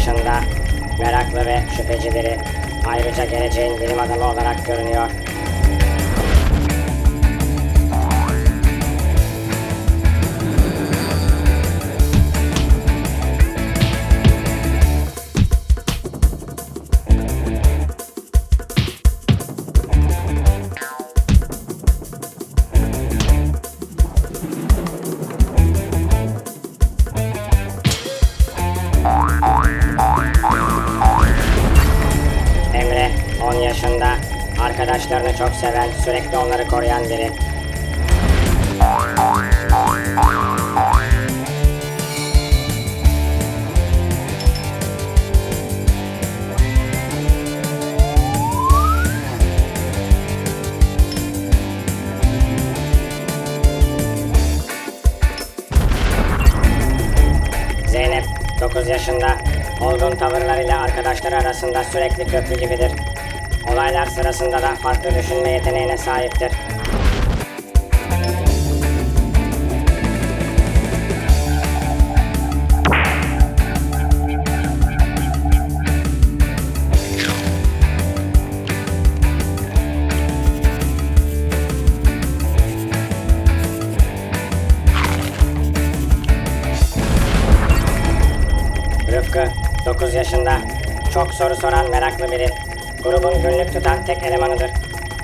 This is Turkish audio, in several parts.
dışında meraklı ve şüphecileri ayrıca geleceğin bilim adamı olarak görünüyor. Arkadaşlarını çok seven, sürekli onları koruyan biri. Zeynep 9 yaşında. Olgun tavırlarıyla arkadaşları arasında sürekli köprü gibidir. Olaylar sırasında da farklı düşünme yeteneğine sahiptir. Rıfkı 9 yaşında. Çok soru soran meraklı biri. Grubun günlük tutan tek elemanıdır.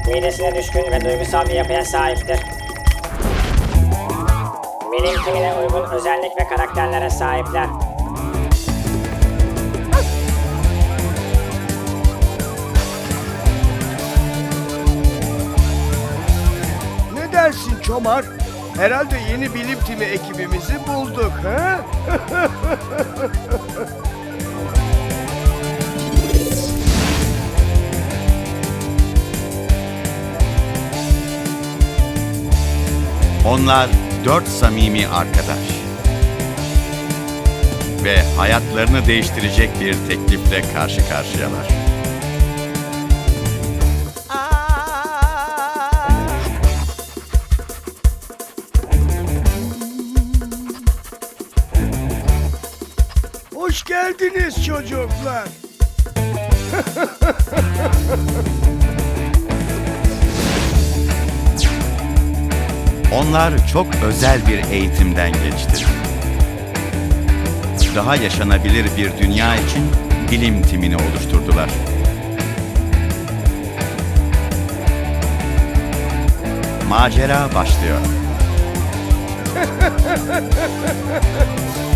Midesine düşkün ve duygusal bir yapıya sahiptir. Bilim timine uygun özellik ve karakterlere sahipler. Ne dersin Çomar? Herhalde yeni bilim timi ekibimizi bulduk, ha? Onlar dört samimi arkadaş. Ve hayatlarını değiştirecek bir teklifle karşı karşıyalar. Hoş geldiniz çocuklar. Onlar çok özel bir eğitimden geçti. Daha yaşanabilir bir dünya için bilim timini oluşturdular. Macera başlıyor.